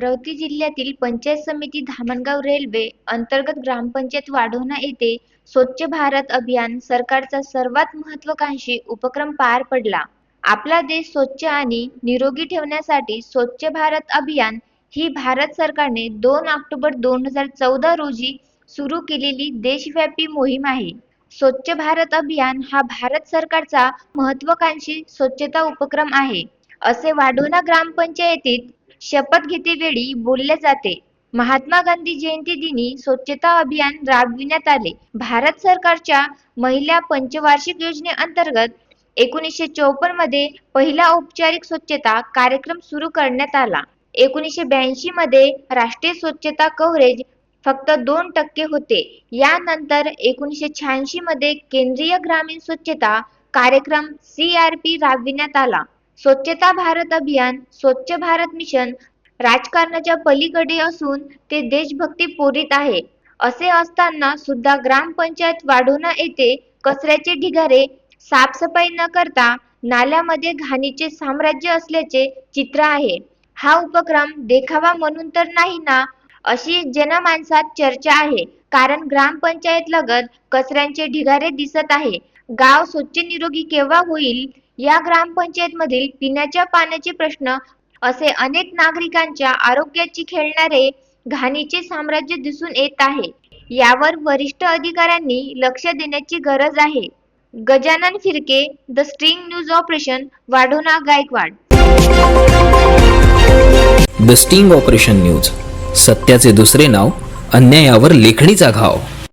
अमरावती जिल्ह्यातील पंचायत समिती धामणगाव रेल्वे अंतर्गत ग्रामपंचायत वाढवणा येथे स्वच्छ भारत अभियान सरकारचा सर्वात महत्वाकांक्षी उपक्रम पार पडला. आपला देश स्वच्छ आणि निरोगी ठेवण्यासाठी स्वच्छ भारत अभियान ही भारत सरकारने दोन ऑक्टोबर दोन हजार चौदा रोजी सुरू केलेली देशव्यापी मोहीम आहे. स्वच्छ भारत अभियान हा भारत सरकारचा महत्वाकांक्षी स्वच्छता उपक्रम आहे. असे वाढोणा ग्रामपंचायतीत शपथ घेतेवेळी बोलले जाते. महात्मा गांधी जयंती दिनी स्वच्छता अभियान राबविण्यात आले. भारत सरकारच्या महिला पंचवार्षिक योजनेअंतर्गत एकोणीसशे चौपन्नमध्ये पहिला औपचारिक स्वच्छता कार्यक्रम सुरू करण्यात आला. एकोणीसशे ब्याऐंशी मध्ये राष्ट्रीय स्वच्छता कव्हरेज फक्त दोन टक्के होते. यानंतर एकोणीसशे शहाऐंशी मध्ये केंद्रीय ग्रामीण स्वच्छता कार्यक्रम सी आर पी राबविण्यात आला. स्वच्छता भारत अभियान स्वच्छ भारत मिशन राजकारणाच्या पलीकडे असून ते देशभक्ती पोरीत आहे. असे असताना सुद्धा ग्रामपंचायत वाढवणा येथे कचऱ्याचे ढिगारे साफसफाई न करता नाल्यामध्ये घाणीचे साम्राज्य असल्याचे चित्र आहे. हा उपक्रम देखावा म्हणून तर नाही ना अशी जनमानसात चर्चा आहे. कारण ग्रामपंचायत लगत कचऱ्यांचे ढिगारे दिसत आहे. गाव स्वच्छ निरोगी केव्हा होईल या ग्रामपंचायत मधील पिण्याच्या पाण्याचे प्रश्न असे अनेक नागरिकांच्या आरोग्याची खेळणारे घाणीचे साम्राज्य दिसून येत आहे. यावर वरिष्ठ अधिकाऱ्यांनी लक्ष देण्याची गरज आहे. Gajanan Phirke the string news operation Wadhona Gaikwad. The sting operation news. सत्याचे दुसरे नाव अन्यायावर लेखणीचा घाव.